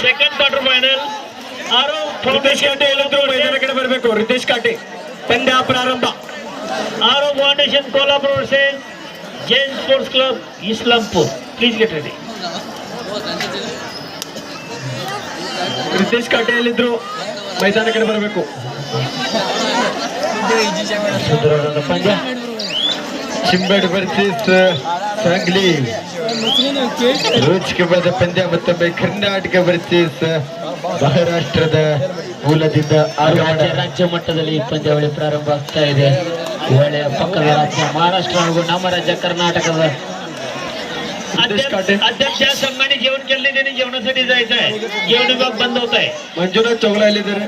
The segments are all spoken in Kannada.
ಸೆಕೆಂಡ್ ಕ್ವಾರ್ಟರ್ ಫೈನಲ್ ಆರು ರಿತೇಶ್ ಕಾಟೆ ಎಲ್ಲಾದ್ರೂ ಮೈದಾನ ಕಡೆ ಬರಬೇಕು ರಿತೇಶ್ ಕಾಟೆ ಪಂದ್ಯ ಪ್ರಾರಂಭ. Arrow Foundation Kolhapur versus Jain Sports Club Islampur please get ready Ritesh Kate ಎಲ್ಲಿದ್ರು ಮೈದಾನ ಕಡೆ ಬರಬೇಕು ಪಂದ್ಯ ಸಿಂಬೆಡ್ ವರ್ಸಸ್ ಸಾಂಗ್ಲಿ ರೋಚಕವಾದ ಪಂದ್ಯ ಮತ್ತೊಮ್ಮೆ ಕರ್ನಾಟಕ ವರ್ಸಸ್ ಮಹಾರಾಷ್ಟ್ರದ ಮೂಲದಿಂದ ರಾಜ್ಯ ಆಗಮನ ರಾಜ್ಯ ಮಟ್ಟದಲ್ಲಿ ಈ ಪಂದ್ಯಾವಳಿ ಪ್ರಾರಂಭ ಆಗ್ತಾ ಇದೆ ಒಳ್ಳೆಯ ಪಕ್ಕದ ರಾಜ್ಯ ಮಹಾರಾಷ್ಟ್ರ ಹಾಗೂ ನಮ್ಮ ರಾಜ್ಯ कर्नाटकात काटे. अध्यक्ष संघाने जेवण केले त्यांनी जेवणासाठी जायचं आहे जेवण विभाग बंद होत आहे ಮಂಜುನಾಥ್ ಚೌಲ ಎಲ್ಲಿದ್ದಾರೆ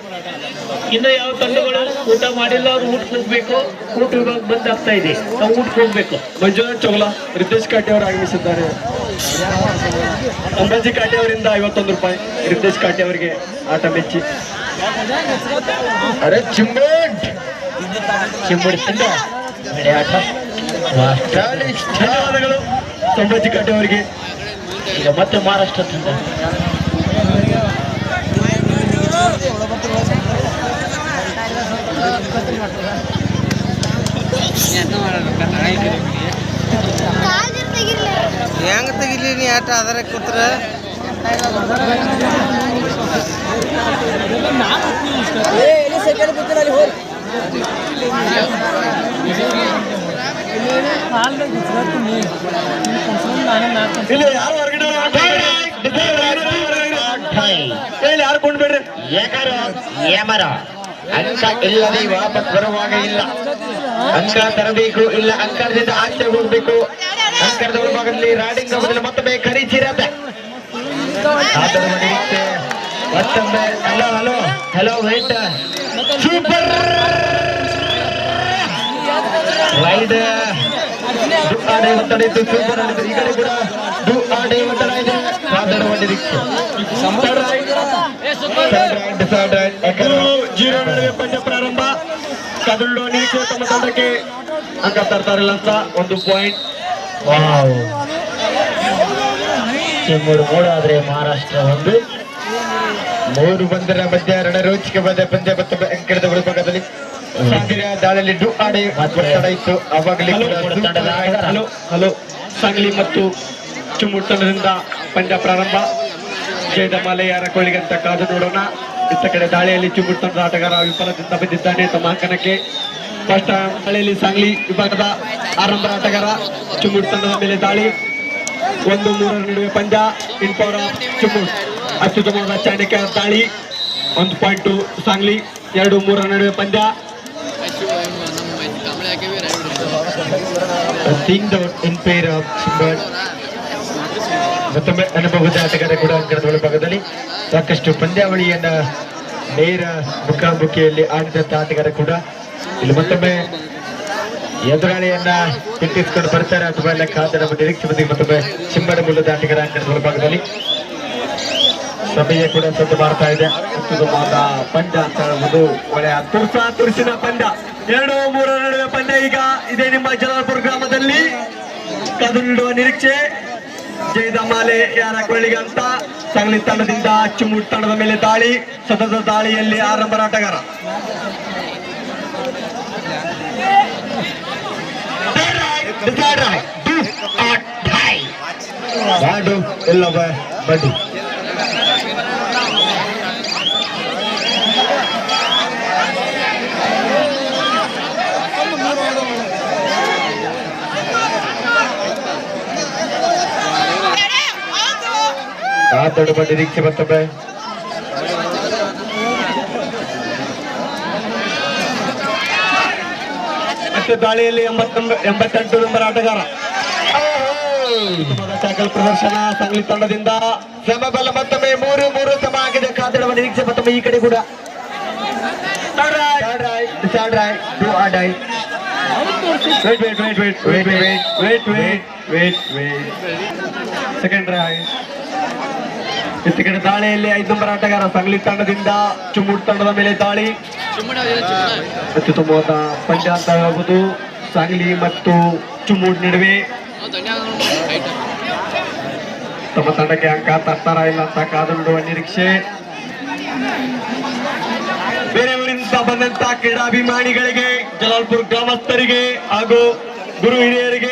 ಇನ್ನು ಯಾವ ತಂಡಗಳು ಊಟ ಮಾಡಿಲ್ಲ ಅವ್ರು ಊಟಕ್ಕೆ ಹೋಗ್ಬೇಕು ಊಟ ವಿಭಾಗ ಬಂದ್ ಆಗ್ತಾ ಇದೆ ನಾವು ಊಟಕ್ಕೆ ಹೋಗ್ಬೇಕು ಮಂಜುನಾಥ್ ಚೌಲ ರಿತೇಶ್ ಕಾಟೆ ಅವರು ಆಗಮಿಸಿದ್ದಾರೆ ಅಂಬಾಜಿ ಕಾಟೆ ಅವರಿಂದ ಐವತ್ತೊಂದು ರೂಪಾಯಿ ರಿತೇಶ್ ಕಾಟೆ ಅವರಿಗೆ ಆಟ ಮೆಚ್ಚಿ ಅರೆ ಚಿಂಬೇಡ್ ಚಿಂಬುಡಿ ತಂಡ ಒಳ್ಳೆಯ ಆಟ ಸ್ಟಾಲಿಶ್ ಧನ್ಯವಾದಗಳು ಸಂಬಂಧಿ ಕಟ್ಟೆಯವರಿಗೆ ಈಗ ಮತ್ತೆ ಮಹಾರಾಷ್ಟ್ರ ತಂಡ. ಹೆಂಗ ತೆಗಿಲಿ ನೀ ಆಟ? ಅದರ ಕೂತ್ರ. ಕೂತ್ರ ಅಲ್ಲಿ ಹೋಗಿ. ಹೇಳಿ ಯಾರು ಕೊಂಡ್ಬೇಡ್ರಿ ಏಕರು, ಏಮರ ಅಂಕ ಇಲ್ಲದೆ ವಾಪಸ್ ಬರುವಾಗ ಇಲ್ಲ. ಅಂಕ ತರಬೇಕು, ಇಲ್ಲ ಅಂಕದಿಂದ ಆಚೆ ಹೋಗ್ಬೇಕು. ಅಂಕದ ಭಾಗದಲ್ಲಿ ರಾಡಿಂಗ್ ಬದಲು ಮತ್ತೊಮ್ಮೆ ಕರೀಚಿರತ್ತೆ ಮತ್ತೊಮ್ಮೆ, hello hello hello, wait. Super! Raid. ಆಡೆ ಒತ್ತಡ ಇತ್ತು ಸೂಪರ್ ಆಡಿದ್ರು ಈ ಕಡೆ ಕೂಡ ಡು ಆಡೆ ಒತ್ತಡ ಇದೆ ಸಾಧನ ಜೀರೋ ನಡುವೆ ಪಂದ್ಯ ಪ್ರಾರಂಭ. ಕದಲ್ಡು ನೀಚೆ ತಮ್ಮ ತಂಡಕ್ಕೆ ಅಂಕ ತರ್ತಾರಿಲ್ಲ ಅಂತ ಒಂದು ಪಾಯಿಂಟ್ ವಾವ್. ಚಿಮ್ಮುಡು ಮೂರು ಆದ್ರೆ ಮಹಾರಾಷ್ಟ್ರ ಒಂದು. ಮೂರು ಬಂದರ ಮಧ್ಯ ರಣರೋಚಿಕೆ ಬಂದ ಪಂದ್ಯ ಮತ್ತು ಅಂಕಣದ ಒಳಭಾಗದಲ್ಲಿ ಸಾಂಗ್ಲಿಯ ದಾಳಿಯಲ್ಲಿ ಡುಕ್ಕಾಡಿ ಇತ್ತು. ಅವಾಗಲೇ ಹಲೋ. ಹಲೋ ಸಾಂಗ್ಲಿ ಮತ್ತು ಚುಮುಟ್ಟನದಿಂದ ಪಂದ್ಯ ಪ್ರಾರಂಭ. ಜಯದಮಾಲೆ ಯಾರ ಕೋಳಿಗಂತ ಕಾದು ನೋಡೋಣ. ಇತ್ತ ಕಡೆ ದಾಳಿಯಲ್ಲಿ ತಂಡದ ಆಟಗಾರ ವಿಫಲದಿಂದ ಬಂದಿದ್ದಾನೆ ತಮ್ಮ ಅಂಕಣಕ್ಕೆ ಫಸ್ಟ್ ದಾಳಿಯಲ್ಲಿ ಸಾಂಗ್ಲಿ ವಿಭಾಗದ ಆರಂಭ ಆಟಗಾರ ತಂಡದ ಮೇಲೆ ದಾಳಿ. ಒಂದು ಮೂರರ ನಡುವೆ ಪಂದ್ಯ. ಇನ್ ಚುಮುಟ್ ಅತ್ಯುತ್ತಮವಾದ ಚಾಣಕ್ಯ ದಾಳಿ. ಒಂದು ಪಾಯಿಂಟ್ ಸಾಂಗ್ಲಿ ಎರಡು ಮೂರರ ನಡುವೆ ಪಂದ್ಯ. The in pair of Simbad ಮತ್ತೊಮ್ಮೆ ಅನುಭವದ ಆಟಗಾರ ಕೂಡ ಅಂಕಣದ ಒಳಭಾಗದಲ್ಲಿ ಸಾಕಷ್ಟು ಪಂದ್ಯಾವಳಿಯನ್ನ ನೇರ ಮುಖಾಮುಖಿಯಲ್ಲಿ ಆಡಿದಂತ ಆಟಗಾರ ಕೂಡ ಇಲ್ಲಿ ಮತ್ತೊಮ್ಮೆ ಎದುರಾಳಿಯನ್ನ ಬಿಟ್ಟಿಸ್ಕೊಂಡು ಬರ್ತಾರೆ ಅಥವಾ ಎಲ್ಲ ನಮ್ಮ ನಿರೀಕ್ಷೆ ಬಂದಿಗೆ ಮತ್ತೊಮ್ಮೆ ಸಿಂಬಡ ಮೂಲದ ಆಟಗಾರ ಅಂಕಣದ ಒಳಭಾಗದಲ್ಲಿ ಸಮಯ ಕೂಡ ಸದ್ದು ಮಾಡ್ತಾ ಇದೆ. ಪಂಡ ಅಂತ ಹೇಳ್ಬೋದು ಒಳ್ಳೆಯ ತುರ್ಸ ತುರ್ಸಿನ ಪಂದ್ಯ ಎರಡು ಮೂರರ ನಡುವೆ ಪಂದ್ಯ ಈಗ ಇದೇ ನಿಮ್ಮ ಜಲಾಲ್ಪುರ ಗ್ರಾಮದಲ್ಲಿ ಕದು ನೀಡುವ ನಿರೀಕ್ಷೆ ಜಯದಮಾಲೆ ಯಾರ ಕೊಳ್ಳಿಗೆ ಅಂತ ಸಂಗ್ಲಿ ತಂಡದಿಂದ ಅಚ್ಚುಮೂಟ್ ತಂಡದ ಮೇಲೆ ದಾಳಿ ಸತತ ದಾಳಿಯಲ್ಲಿ ಆರಂಭ ಆಟಗಾರ ಎಲ್ಲ ಎಲ್ಲವ ಬಡ್ಡಿ ಕಾತಡುವ ನಿರೀಕ್ಷೆ ಮತ್ತೊಮ್ಮೆ. ಮತ್ತೆ ದಾಳಿಯಲ್ಲಿ ಎಂಬತ್ತೆಂಟು ನಂಬರ್ ಆಟಗಾರ. ಟ್ಯಾಕಲ್ ಪ್ರದರ್ಶನ ಸಂಗ್ಲಿ ತಂಡದಿಂದ. ಸಮಬಲ ಮತ್ತೊಮ್ಮೆ ಮೂರು ಮೂರು ಸಮ ಆಗಿದೆ. ಕಾತಡುವ ನಿರೀಕ್ಷೆ ಮತ್ತೊಮ್ಮೆ ಈ ಕಡೆ ಕೂಡ. Third right. Third right, third right, do wait die. Wait wait, wait wait, wait wait, wait, wait. Wait second ಇತ್ತ ಕಡೆ ದಾಳಿಯಲ್ಲಿ ಐದು ನಂಬರ್ ಆಟಗಾರ ಸಂಗ್ಲಿ ತಂಡದಿಂದ ಚುಮ್ಮುಡ್ ತಂಡದ ಮೇಲೆ ತಾಳಿ ಅತ್ಯುತ್ತಮವಾದ ಅಂತ ಹೇಳ್ಬೋದು ಸಾಂಗ್ಲಿ ಮತ್ತು ಚುಮ್ಮುಡ್ ನಡುವೆ. ತಮ್ಮ ತಂಡಕ್ಕೆ ಅಂಕ ತರ್ತಾರ ಇಲ್ಲ ಅಂತ ಕಾದು ನಿರೀಕ್ಷೆ. ಬೇರೆ ಊರಿಂದ ಬಂದಂತ ಕ್ರೀಡಾಭಿಮಾನಿಗಳಿಗೆ ಜಲಾಲ್ಪುರ್ ಗ್ರಾಮಸ್ಥರಿಗೆ ಹಾಗೂ ಗುರು ಹಿರಿಯರಿಗೆ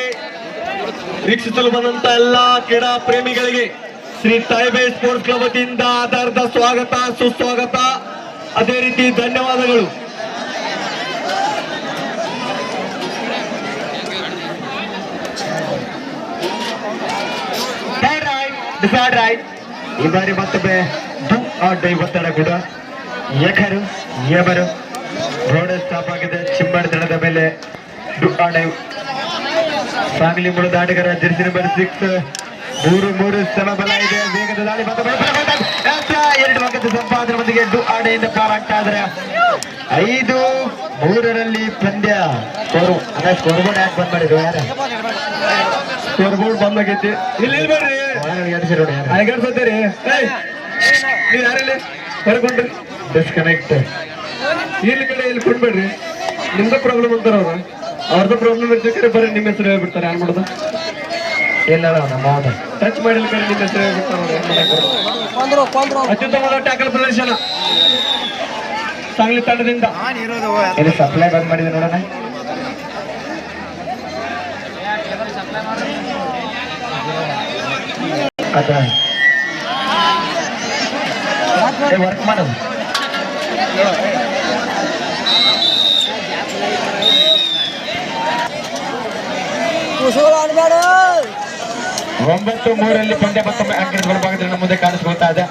ವೀಕ್ಷಿಸಲು ಬಂದಂತ ಎಲ್ಲಾ ಕ್ರೀಡಾ ಪ್ರೇಮಿಗಳಿಗೆ ಶ್ರೀ ತಾಯಿಬೆ ಸ್ಪೋರ್ಟ್ಸ್ ಕ್ಲಬ್ ವತಿಯಿಂದ ಆಧಾರದ ಸ್ವಾಗತ, ಸುಸ್ವಾಗತ. ಅದೇ ರೀತಿ ಧನ್ಯವಾದಗಳು. ಈ ಬಾರಿ ಡೈ ಒತ್ತಡ ಕೂಡ. ಯಖರು ಯಮರು ರೋಡ್ ಸ್ಟಾಪ್ ಆಗಿದೆ. ಚಿಮ್ಮಡ ದಳದ ಮೇಲೆ ಡು ಆ, ಡೈ ಸಾಂಗ್ಲಿ ಮುಳು ಆಟಗಾರ ಜರ್ಸಿ ನಂಬರ್ ಸಿಕ್ಸ್ ಮೂರು ಮೂರು ಸಮಬಲ ಇದೆ. ವೇಗದ ದಾಳಿ ಎರಡು ಅಂಕದ ಸಂಪಾದನೆಯೊಂದಿಗೆ ಡು ಆಡೆಯಿಂದ ಪಾರಾಗ್ತಾ ಆದ್ರೆ ಐದು ಮೂರರಲ್ಲಿ ಪಂದ್ಯ. ಸ್ಕೋರ್ ಅದೇ ಸ್ಕೋರ್ ಬೋರ್ಡ್ ಯಾಕೆ ಬಂದ್ ಮಾಡಿದ್ರು ಯಾರ? ಸ್ಕೋರ್ ಬೋರ್ಡ್ ಬಂದ್ ಆಗೈತಿ ಇಲ್ಲಿ ಇಲ್ಲಿ ಬರ್ರಿ. ಒಳಗಡೆ ಎಡ್ಸಿರೋಣ ಯಾರು? ಅಲಗಾಡ್ಸತ್ತೀರಿ ನೀವು ಯಾರಲ್ಲಿ? ಹೊರಗೊಂಡ್ರಿ ಡಿಸ್ಕನೆಕ್ಟ್. ಇಲ್ಲಿ ಕಡೆ ಇಲ್ಲಿ ಕೊಡ್ಬೇಡ್ರಿ. ನಿಮ್ದು ಪ್ರಾಬ್ಲಮ್ ಅಂತಾರ ಅವ್ರ. ಅವ್ರದ್ದು ಪ್ರಾಬ್ಲಮ್ ಇರ್ಬೇಕಾದ್ರೆ ಬರೀ ನಿಮ್ಮ ಹೆಸರು ಹೇಳ್ಬಿಡ್ತಾರೆ ಯಾರು ಮಾಡೋದು? ಎಲ್ಲ ನಮ್ಮ ಟಚ್ ಮಾಡಿಲ್ಲ ಕಡೆ ನಿಮ್ಮ ಹೆಸರು ಹೇಳ್ಬಿಡ್ತಾರೆ. ಅತ್ಯುತ್ತಮವಾದ ಟ್ಯಾಕಲ್ ಪ್ರದರ್ಶನ. ಸಾಂಗ್ಲಿ ತಂಡದಿಂದ ಇಲ್ಲಿ ಸಪ್ಲೈ ಬಂದ್ ಮಾಡಿದೆ ನೋಡೋಣ. ಅದ. ವರ್ಕ್ ಮಾಡೋದು. ಒಂಬತ್ತು ಮೂರರಲ್ಲಿ ಪಂದ್ಯ ಮತ್ತೊಮ್ಮೆ ಅಂಕಣದ ಭಾಗದಲ್ಲಿ ನಮ್ಮ ಮುಂದೆ ಕಾಣಿಸ್ಕೊಳ್ತಾ ಇದೆ.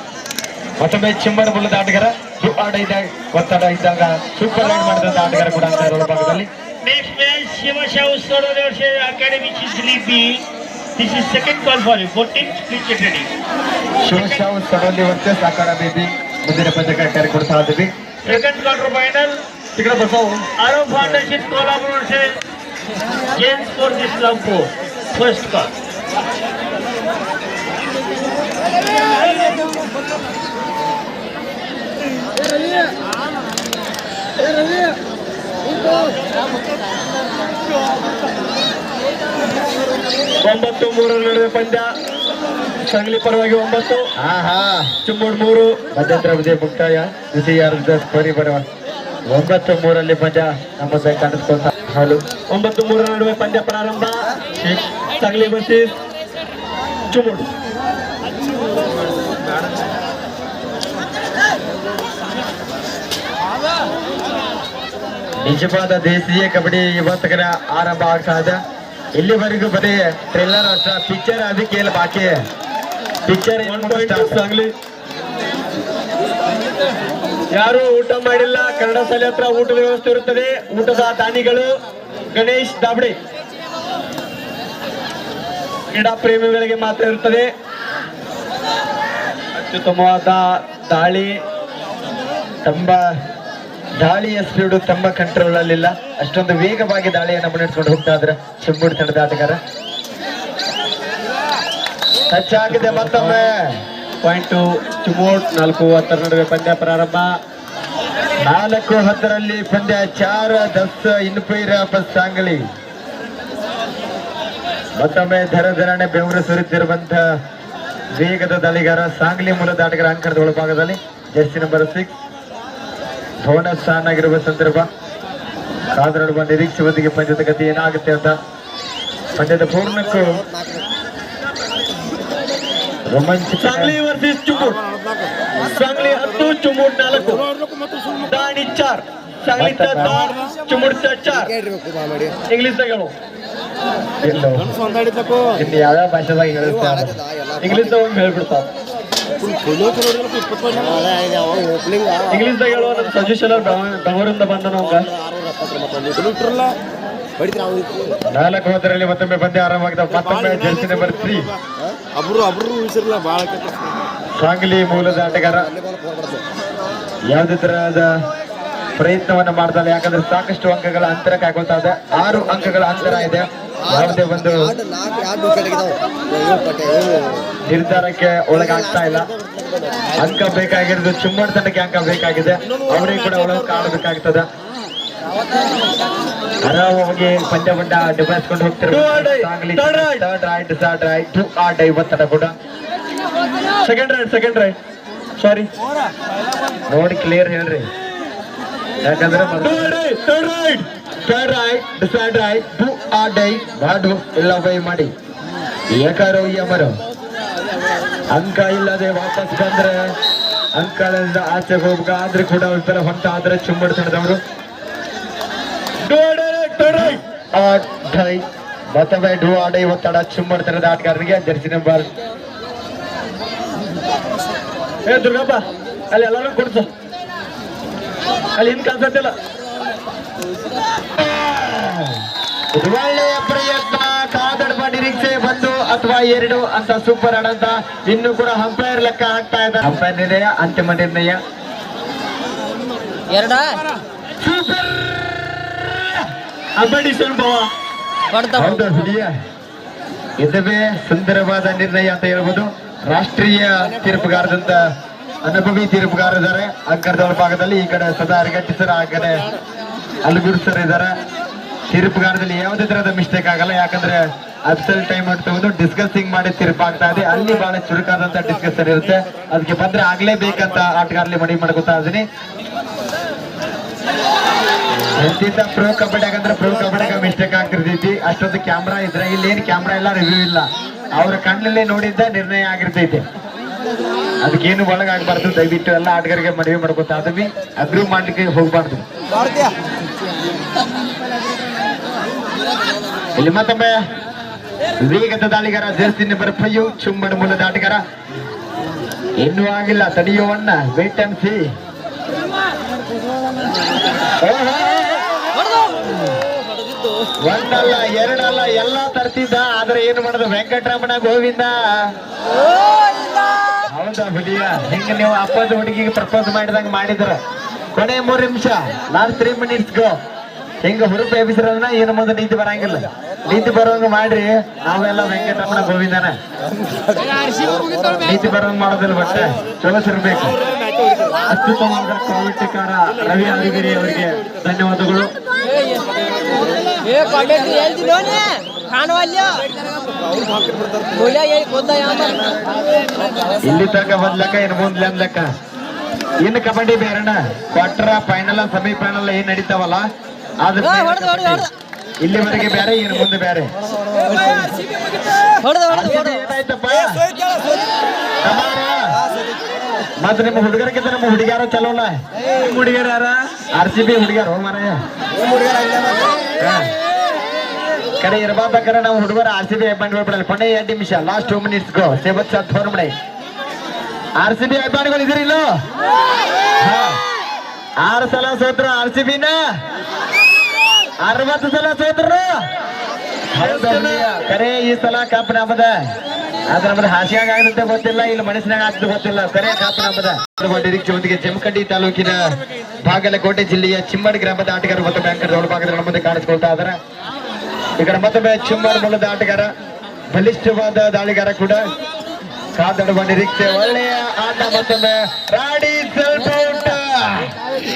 ಮತ್ತೊಮ್ಮೆ ಚಿಮ್ಮಡ ಬುಲ್ಲದ ಆಟಗಾರ ಡು ಆಟ ಇದ್ದಾಗ ಒತ್ತಡ ಇದ್ದಾಗ ಸೂಪರ್ ರೈಡ್ ಮಾಡಿದಂತ ಆಟಗಾರ ಕೂಡ ಅಂಕಣದ ಭಾಗದಲ್ಲಿ Next match, Shiva Sorode Academy Chichilipi. This is second call for you. 14, please get ready. ಶಿವಶಾವ್ ಸಡನ್ಲಿ ವರ್ಸಸ್ ಅಖಾಡ ಬೇಬಿ. ಮುಂದಿನ ಪಂದ್ಯಕ್ಕೆ ಕರೆ ಕೊಡ್ತಾ ಇದ್ದೀವಿ Second quarter final, ತಿಕ್ಕಡ ಬಸವು Arrow Foundation collaboration, James for this Lampo. First call. ಒಂಬತ್ತು ಮೂರರ ನಡುವೆ ಪಂದ್ಯ. ಸಂಗ್ಲಿ ಪರವಾಗಿ ಒಂಬತ್ತು. ಹಾ ಹಾ ಚುಮ್ಮೂಡ್ ಮೂರು. ಮಧ್ಯಂತರ ವಿಜಯ ಮುಕ್ತಾಯ. ದ್ವಿತೀಯಾರ್ಧದ ಸ್ಕೋರಿ ಬರುವ ಒಂಬತ್ತು ಮೂರಲ್ಲಿ ಪಂದ್ಯ ನಮ್ಮ ಮುಂದೆ ಕಾಣಿಸ್ಕೊಳ್ತಾ ಹಾಲು ಒಂಬತ್ತು ಮೂರರ ನಡುವೆ ಪಂದ್ಯ ಪ್ರಾರಂಭ ಸಗಲಿ ವರ್ಸಸ್ ಚುಮುಡು ನಿಜವಾದ ದೇಶೀಯ ಕಬಡ್ಡಿ ಇವತ್ತಿನ ಆರಂಭ ಆಗ್ತಾ ಇದೆ ಇಲ್ಲಿವರೆಗೂ ಬರೀ ಟ್ರೈಲರ್ ಅಷ್ಟ ಪಿಕ್ಚರ್ ಅದಕ್ಕೆ ಬಾಕಿ ಪಿಕ್ಚರ್ ಯಾರು ಊಟ ಮಾಡಿಲ್ಲ. ಕನ್ನಡ ಶಾಲೆ ಹತ್ರ ಊಟದ ವ್ಯವಸ್ಥೆ ಇರುತ್ತದೆ. ಊಟದ ದಾನಿಗಳು ಗಣೇಶ್ ದಾಬಡಿ ಕ್ರೀಡಾ ಪ್ರೇಮಿಗಳಿಗೆ ಮಾತ್ರ ಇರುತ್ತದೆ. ಅತ್ಯುತ್ತಮವಾದ ದಾಳಿ, ತಂಬ ದಾಳಿಯ ಸ್ಪೀಡು ತಮ್ಮ ಕಂಟ್ರೋಲ್ ಅಲ್ಲಿಲ್ಲ ಅಷ್ಟೊಂದು ವೇಗವಾಗಿ ದಾಳಿಯನ್ನು ಮುನ್ನಡೆಸ್ಕೊಂಡು ಹೋಗ್ತಾ ಇದ್ರೆ ಚೆಂಬೂಡಿ ತಂಡದ ಆಟಗಾರ. ಟಚ್ ಮತ್ತೊಮ್ಮೆ. ಪಾಯಿಂಟ್ ಚುಮೋಟ್ ನಾಲ್ಕು ಹತ್ತರ ನಡುವೆ ಪಂದ್ಯ ಪ್ರಾರಂಭ. ನಾಲ್ಕು ಹತ್ತರಲ್ಲಿ ಪಂದ್ಯ ಚಾರ ದಸ್ ಇನ್ಪೈರ ಬಸ್ ಸಾಂಗಲಿ. ಮತ್ತೊಮ್ಮೆ ಧರ ಧರಣೆ ಬೆವರು ಸುರಿತಿರುವಂತಹ ವೇಗದ ದಳಿಗಾರ ಸಾಂಗ್ಲಿ ಮೂಲದ ಆಟಗಾರ ಅಂಕಣದ ಒಳಭಾಗದಲ್ಲಿ ಜರ್ಸಿ ನಂಬರ್ ಸಿಕ್ಸ್. ಬೋನಸ್ ಸ್ಥಾನ ಆಗಿರುವ ಸಂದರ್ಭ. ಕಾದರಡುವ ನಿರೀಕ್ಷೆ ಒಂದಿಗೆ ಪಂದ್ಯದ ಗತಿ ಏನಾಗುತ್ತೆ ಅಂತ ಪಂದ್ಯದ ಪೂರ್ಣಕ್ಕೂ ಸಾಂಗ್ಲಿ ವರ್ಸಸ್ ಚುಮೂರ್ ಸಂಗ್ಲಿ ಹತ್ತು ಚುಮೂರ್ ನಾಲ್ಕು. ದಾಣಿ ಚಾರ್. ಸಂಗ್ಲಿ ಚಾರ್ ಚುಮೂಟ್ ಚಾರ್. ಇಂಗ್ಲಿಷ್ ಹೇಳು. ಇನ್ನು ಯಾವ್ಯಾವ ಭಾಷೆದಾಗ ಹೇಳುತ್ತಾರೆ ಇಂಗ್ಲಿಷ್ ಒಂದು ಹೇಳ್ಬಿಡ್ತಾವ. ಇಂಗ್ಲಿಷ್ ದಾಗ ಹೇಳುವ ನಮ್ಮ ಸಜೆಷನ್ ಬೆಂಗಳೂರಿಂದ ಬಂದ ನಮ್ಗ. ನಾಲ್ಕು ಹೋದರಲ್ಲಿ ಮತ್ತೊಮ್ಮೆ ಪಂದ್ಯ ಆರಂಭವಾಗಿದೆ. ಮತ್ತೊಮ್ಮೆ ಜರ್ಸಿ ನಂಬರ್ ತ್ರೀ. ಅಬ್ರು ಅಬ್ರು ಉಳಿಸಿರಲ್ಲ ಬಹಳ ಸಾಂಗ್ಲಿ ಮೂಲದ ಆಟಗಾರ. ಯಾವುದೇ ತರಹದ ಪ್ರಯತ್ನವನ್ನು ಮಾಡ್ತಾರೆ ಯಾಕಂದ್ರೆ ಸಾಕಷ್ಟು ಅಂಕಗಳ ಅಂತರ ಕಾಯ್ಕೊಳ್ತಾ ಇದೆ. ಆರು ಅಂಕಗಳ ಅಂತರ ಇದೆ. ಯಾವುದೇ ಒಂದು ನಿರ್ಧಾರಕ್ಕೆ ಒಳಗಾಗ್ತಾ ಇಲ್ಲ. ಅಂಕ ಬೇಕಾಗಿರೋದು ಚುಮ್ಮಡ್ ತಂಡಕ್ಕೆ ಅಂಕ ಬೇಕಾಗಿದೆ. ಅವರಿಗೆ ಕೂಡ ಒಳಗೆ ಕಾಣಬೇಕಾಗ್ತದೆ. ಆರಾಮವಾಗಿ ಪಂದ್ಯ ಪಂದ್ಯ ಡಿಫೆನ್ಸ್ಕೊಂಡು ಹೋಗ್ತಿರೋ Two or die. Sangli Third third right do or die ಒತ್ತಡ ಕೂಡ. Second right second right sorry ನೋಡಿ ಕ್ಲಿಯರ್ ಹೇಳ್ರಿ. ಯಾಕಂದ್ರೆ third right third right decide right do or die ಮಾಡು ಇಲ್ಲ ಬೈ ಮಾಡಿ. ಏಕಾರೋ ಯಮರು ಅಂಕ ಇಲ್ಲದೆ ವಾಪಸ್ ಬಂದ್ರೆ ಅಂಕಗಳಿಂದ ಆಚೆ ಹೋಗ್ಬೇಕಾದ್ರೆ ಕೂಡ ಒಂಥರ ಹೊಟ್ಟ ಆದ್ರೆ ಚುಮ್ಮಡ್ ತಡೆದವರು ಡೈ ಮತ್ತೊಮ್ಮೆ ಡು ಆಡೈ ಒತ್ತಡ ಚುಮ್ಮಡ್ ತರದ ಆಟಗಾರರಿಗೆ ಜರ್ಸಿ ನಂಬರ್ ಏ ದುರ್ಗಪ್ಪ ಅಲ್ಲಿ ಎಲ್ಲರೂ ಕೊಡ್ಸು. ಅಲ್ಲಿ ಹಿಂದ್ ಕಾಣಿಸತ್ತಿಲ್ಲ ಇದು ಒಳ್ಳೆಯ ಪ್ರಯತ್ನ ಕಾದಡ್ಬ ನಿರೀಕ್ಷೆ ಬಂದು ಅಥವಾ ಎರಡು ಅಂತ ಸೂಪರ್ ಆಡಂತ ಇನ್ನು ಕೂಡ ಅಂಪೈರ್ ಲೆಕ್ಕ ಆಗ್ತಾ ಇದೆ. ಅಂಪೈರ್ ನಿರ್ಣಯ ಅಂತಿಮ ನಿರ್ಣಯ. ಎರಡ? ಸೂಪರ್ ಇದುವೇ ಸುಂದರವಾದ ನಿರ್ಣಯ ಅಂತ ಹೇಳ್ಬೋದು. ರಾಷ್ಟ್ರೀಯ ತೀರ್ಪುಗಾರದಂತ ಅನುಭವಿ ತೀರ್ಪುಗಾರ ಇದ್ದಾರೆ ಅಂಕರದವರ ಭಾಗದಲ್ಲಿ ಈ ಕಡೆ ಸದಾ ಅರಗಟ್ಟಿ ಸರ್ ಆ ಕಡೆ ಅಲ್ಗುರು ಸರ್ ಇದ್ದಾರೆ. ತೀರ್ಪುಗಾರದಲ್ಲಿ ಯಾವುದೇ ತರಹದ ಮಿಸ್ಟೇಕ್ ಆಗಲ್ಲ. ಯಾಕಂದ್ರೆ ಅಬ್ಸಲ್ ಟೈಮ್ ಅಂತ ತಗೊಂಡು ಡಿಸ್ಕಸಿಂಗ್ ಮಾಡಿ ತೀರ್ಪು ಆಗ್ತಾ ಇದೆ. ಅಲ್ಲಿ ಬಹಳ ಚುರುಕಾದಂತ ಡಿಸ್ಕಸನ್ ಇರುತ್ತೆ. ಅದಕ್ಕೆ ಬಂದ್ರೆ ಆಗ್ಲೇಬೇಕಂತ ಆಟಗಾರಲಿ ಮಡಿ ಮಾಡ್ಕೊತಾ ಇದೀನಿ ಎಂತಿಂತ ಪ್ರೋ ಕಬಡ್ಡಿ ಹಾಕಂದ್ರೆ ಪ್ರೋ ಕಬಡ್ಡಿಗ ಮಿಸ್ಟೇಕ್ ಆಗ್ತಿರ್ತೈತಿ. ಅಷ್ಟೊಂದು ಕ್ಯಾಮ್ರಾ ಇದ್ರೆ ಇಲ್ಲೇನು ಕ್ಯಾಮ್ರಾ ಎಲ್ಲ ರಿವ್ಯೂ ಇಲ್ಲ. ಅವ್ರ ಕಣ್ಣಲ್ಲಿ ನೋಡಿದ್ದ ನಿರ್ಣಯ ಆಗಿರ್ತೈತಿ. ಅದಕ್ಕೇನು ಒಳಗಾಗಬಾರ್ದು. ದಯವಿಟ್ಟು ಎಲ್ಲ ಆಟಗಾರಿಗೆ ಮನವಿ ಮಾಡ್ಕೊತಾ ಅದವಿ ಅಗ್ರೂ ಮಾಡ್ಲಿಕ್ಕೆ ಹೋಗ್ಬಾರ್ದು. ಇಲ್ಲಿ ಮತ್ತೊಮ್ಮೆ ವೇಗದ ದಾಳಿಗಾರ ಜರ್ಸಿ ನಂಬರ್ ಫೈವ್ ಮೂಲದ ಆಟಗಾರ. ಇನ್ನೂ ಆಗಿಲ್ಲ ತಡೆಯುವಣ್ಣ ವೇಟ್ ಅಂಡ್ ಸಿ ಒಂದಲ್ಲ, ಎರಡಲ್ಲ, ಎಲ್ಲ ತರ್ತಿದ್ದ ಆದ್ರೆ ಏನು ಮಾಡೋದು, ವೆಂಕಟರಮಣ ಗೋವಿಂದ? ಹೌದಾ ಬಿಡಿಯ ಹೆಂಗ ನೀವು ಅಪ್ಪದ ಹುಡುಗಿಗೆ ಪ್ರಪೋಸ್ ಮಾಡಿದಂಗ ಮಾಡಿದ್ರ. ಕೊನೆ ಮೂರ್ ನಿಮಿಷ ನಾನ್ ತ್ರೀ ಮಿನಿಟ್ಸ್ ಗೋ ಹೆಂಗ ಹುರುಪ ಎಬ್ಬಿಸಿರೋದನ್ನ ಏನು ಮುಂದೆ ನೀತಿ ಬರಂಗಿಲ್ಲ. ನೀತಿ ಬರೋಂಗ ಮಾಡ್ರಿ. ನಾವೆಲ್ಲ ವೆಂಕಟರಮಣ ಗೋವಿಂದನ. ನೀತಿ ಬರೋಂಗ ಮಾಡೋದಿಲ್ಲ ಬಟ್ಟೆ. ಚಲೋಸಿರ್ಬೇಕು ಅತ್ಯುತ್ತಮವಾದ ಕಾರ ರವಿ ಅರಿಗಿರಿ ಅವರಿಗೆ ಧನ್ಯವಾದಗಳು. ಏ ಕಾಣವಲ್ಲ ಯಾವ ಇಲ್ಲಿ ತನಕ ಬಂದ್ಲಕ್ಕ ಇನ್ನು ಮುಂದ್ ಲೆಕ್ಕ. ಇನ್ನು ಕಬಡ್ಡಿ ಬೇರೆಣ್ಣ ಕ್ವಾರ್ಟರ್ ಫೈನಲ್ ಸೆಮಿಫೈನಲ್ ಏನ್ ನಡೀತಾವಲ್ಲ ಅದ್ರ. ಇಲ್ಲಿವರೆಗೆ ಬೇರೆ ಇನ್ನು ಮುಂದೆ ಬೇರೆ. ಮತ್ತ್ ನಿಮ್ಮ ಹುಡುಗರಕ್ಕಿಂತ ನಮ್ಮ ಹುಡುಗ್ಯಾರ ಚಲೋಲ್ಲ ಹುಡುಗಿಯರ ಯಾರ ಆರ್ ಸಿ ಬಿ ಹುಡುಗ್ಯಾರ ಮಾರಾಯ. ಕಡೆ ಇರ್ಬೇಕಾದ್ರೆ ನಾವು ಹುಡುಗರ ಆರ್ ಸಿ ಬಿ ಅಭಿಮಾನಿಗಳು ಬಿಡಲ್ಲ ಕೊನೆ ಎರಡು ನಿಮಿಷ ಲಾಸ್ಟ್ ಟೂ ಮಿನಿಟ್ಸ್ ಗೋ ಸೇವತ್ ಸಾತ್ ಹೊರಮಡೆ ಆರ್ ಸಿ ಬಿ ಅಭಿಮಾನಿಗಳು ಇದ್ರಿ ಇಲ್ಲ ಆರು ಸಲ ಸೋತ್ರ ಆರ್ ಸಿ ಬಿನ ಅರವತ್ತು ಸಲ ಸೋತ್ರ? ಕರೆ, ಈ ಸಲ ಕಪ್ ನಂಬದ ಆದ್ರೆ ನಮ್ದು ಹಾಸಿಯಾಗ ಆಗುತ್ತೆ ಗೊತ್ತಿಲ್ಲ, ಇಲ್ಲಿ ಮನಸ್ಸಿನಾಗ ಆಗ್ತದೆ ಗೊತ್ತಿಲ್ಲ. ಕರೆ, ಕಪ್ ನಮ್ಮದ ಜೊತೆಗೆ ಜಮಖಂಡಿ ತಾಲೂಕಿನ ಬಾಗಲಕೋಟೆ ಜಿಲ್ಲೆಯ ಚಿಮ್ಮಡಿ ಗ್ರಾಮದ ಆಟಗಾರ ಮತ್ತು ಬ್ಯಾಂಕರ್ ಒಳಭಾಗದ ನಮ್ಮ ಕಾಣಿಸ್ಕೊಳ್ತಾ ಇದಾರೆ. ಈ ಕಡೆ ಮತ್ತೊಮ್ಮೆ ಚಿಮ್ಮಡಿ ಮೂಲದ ಆಟಗಾರ, ಬಲಿಷ್ಠವಾದ ದಾಳಿಗಾರ ಕೂಡ ಕಾದಡುವ ನಿರೀಕ್ಷೆ ಒಳ್ಳೆಯ ಆಟ ಮತ್ತೊಮ್ಮೆ ರಾಡಿ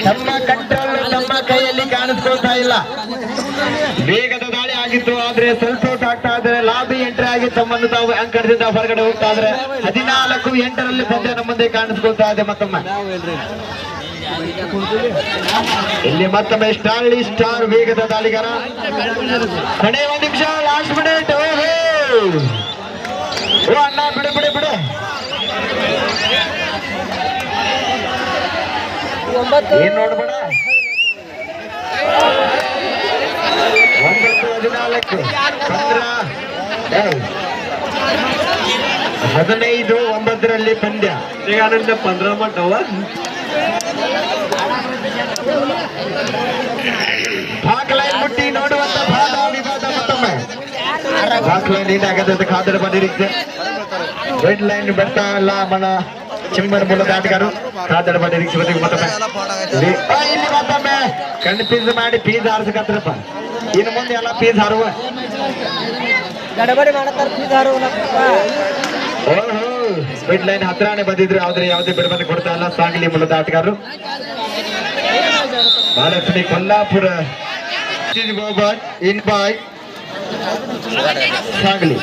ನಮ್ಮ ಕಂಟ್ರೋಲ್ ನಮ್ಮ ಕೈಯಲ್ಲಿ ಕಾಣಿಸ್ಕೊಳ್ತಾ ಇಲ್ಲ. ವೇಗದ ಆಗಿತ್ತು ಆದ್ರೆ ಸ್ವಲ್ಪ ಔಟ್ ಆಗ್ತಾ ಇದ್ರೆ ಲಾಬಿ ಎಂಟ್ರಿ ಆಗಿ ತಮ್ಮನ್ನು ತಾವು ಅಂಕಣದಿಂದ ಹೊರಗಡೆ ಹೋಗ್ತಾ ಇದ್ರೆ ಹದಿನಾಲ್ಕು ಎಂಟರಲ್ಲಿ ಪಂದ್ಯ ನಮ್ಮ ಮುಂದೆ ಕಾಣಿಸ್ಕೊಳ್ತಾ ಇದೆ ಮತ್ತೊಮ್ಮೆ. ಇಲ್ಲಿ ಮತ್ತೊಮ್ಮೆ ಸ್ಟಾರ್ಲಿ ಸ್ಟಾರ್ ವೇಗದ ದಾಳಿಗಾರ. ಕಡೆ ಒಂದ್ ನಿಮಿಷ ಲಾಸ್ಟ್ ಮಿನಿಟ್ ಓ, ಅಣ್ಣ, ಬಿಡು ಬಿಡು ಬಿಡು. ಏನ್ ನೋಡ್ಬೇಡ? ಹದಿನಾಲ್ಕು. ಹದಿನೈದು ಒಂಬತ್ತರಲ್ಲಿ ಪಂದ್ಯ. ಶ್ರೀಗಾನಂದ ಪಂದ್ರ ಮಟ್ಟವ. ಮುಟ್ಟಿ ನೋಡುವಂತ ಭಾಗ ವಿವಾದ ಮತ್ತೊಮ್ಮೆ. ಖಾದರ ಬಂದಿರುತ್ತೆ. ರೆಡ್ ಲೈನ್ ಬರ್ತಾ ಇಲ್ಲ ಮನ ಚಿಮ್ಮರ್ ಮೂಲದ ಆಟಗಾರು. ಖಾದರ ಬಂದಿರಿಸಿ ಬದಿಗೆ ಮತ್ತೊಮ್ಮೆ ಇಲ್ಲಿ ಮತ್ತೊಮ್ಮೆ. ಕಣ್ಣು ಪೀಸ್ ಮಾಡಿ ಪೀಸ್ ಹಾರಿಸಕತ್ರಪ್ಪ ಇನ್ನು ಮುಂದೆ ಎಲ್ಲ ಪೀಸ್ ಹಾರುವ. ಗಡಬಡಿ ಮಾಡತ್ತಾರ ಫೀದಾರು ಓಹೋ ಸ್ಪೀಡ್ ಲೈನ್ ಹತ್ರನೇ ಬಂದಿದ್ರು. ಆದ್ರೆ ಯಾವುದೇ ಬಿಡಬಂದು ಕೊಡ್ತಾ ಇಲ್ಲ. ಸಾಂಗ್ಲಿ ಮೂಲದ ಆಟಗಾರರು. ಮಹಾಲಕ್ಷ್ಮಿ ಕೊಲ್ಲಾಪುರ. ಇನ್ ಬಾಯ್ ಸಾಂಗ್ಲಿ.